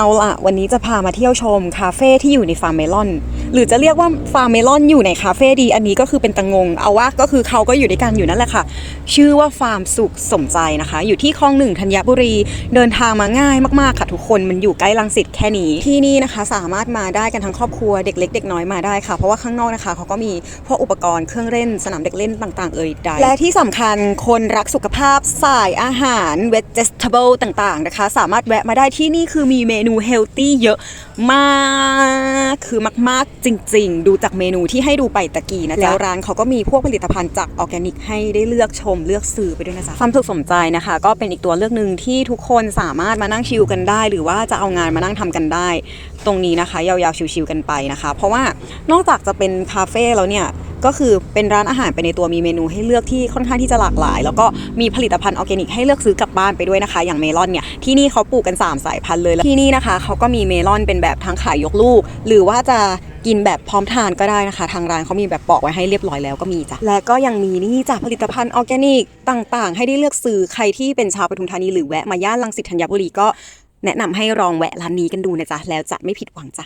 เอาละวันนี้จะพามาเที่ยวชมคาเฟ่ที่อยู่ในฟาร์มเมลอน หรือจะเรียกว่าฟาร์มเมลอนอยู่ในคาเฟ่ดี อันนี้ก็คือเป็นตังงง เอาว่าก็คือเขาก็อยู่ด้วยกันอยู่นั่นแหละค่ะ ชื่อว่าฟาร์มสุขสมใจนะคะ อยู่ที่คลองหนึ่งธัญบุรี เดินทางมาง่ายมากๆค่ะทุกคน มันอยู่ใกล้ลังสิตแค่นี้ ที่นี่นะคะสามารถมาได้กันทั้งครอบครัวเด็กเล็กเด็กน้อยมาได้ค่ะ เพราะว่าข้างนอกนะคะเขาก็มีพวกอุปกรณ์เครื่องเล่นสนามเด็กเล่นต่างๆ เอ่ยใดและที่สำคัญคนรักสุขภาพสายอาหาร vegetable ต่างๆนะคะ สามารถแวะมาได้ที่นี่คือมีเมนูเฮลตี้เยอะมากคือมากๆจริง ๆ ดูจากเมนูที่ให้ดูไปตะกี้นะจ๊ะแล้วร้านเขาก็มีพวกผลิตภัณฑ์จากออร์แกนิกให้ได้เลือกชมเลือกซื้อไปด้วยนะจ๊ะความสุขสมใจนะคะ ก็เป็นอีกตัวเลือกหนึ่งที่ทุกคนสามารถมานั่งชิลกันได้ หรือว่าจะเอางานมานั่งทำกันได้ ตรงนี้นะคะ ยาวๆชิลๆกันไปนะคะ เพราะว่านอกจากจะเป็นคาเฟ่แล้วเนี่ย ก็คือเป็นร้านอาหารไปในตัวมีเมนูให้เลือกที่ค่อนข้างที่จะหลากหลาย แล้วก็มีผลิตภัณฑ์ออร์แกนิกให้เลือกซื้อกลับบ้านไปด้วยนะคะ อย่างเมลอนเนี่ยที่นี่เขาปลูกกัน 3 สายพันธุ์เลยแล้วที่นี่นะคะเขาก็มีเมลอนเป็นแบบทั้งขายยกลูก หรือว่าจะกินแบบพร้อมทานก็ได้นะคะ ทางร้านเขามีแบบปอกไว้ให้เรียบร้อยแล้วก็มีจ้ะและก็ยังมีนี่จากผลิตภัณฑ์ออร์แกนิกต่างๆ ให้ได้เลือกซื้อใครที่เป็นชาวปทุมธานีหรือแวะมาย่านลังสิตธัญบุรีก็แนะนำให้ลองแวะร้านนี้กันดูนะจ๊ะแล้วจะไม่ผิดหวังจ้ะ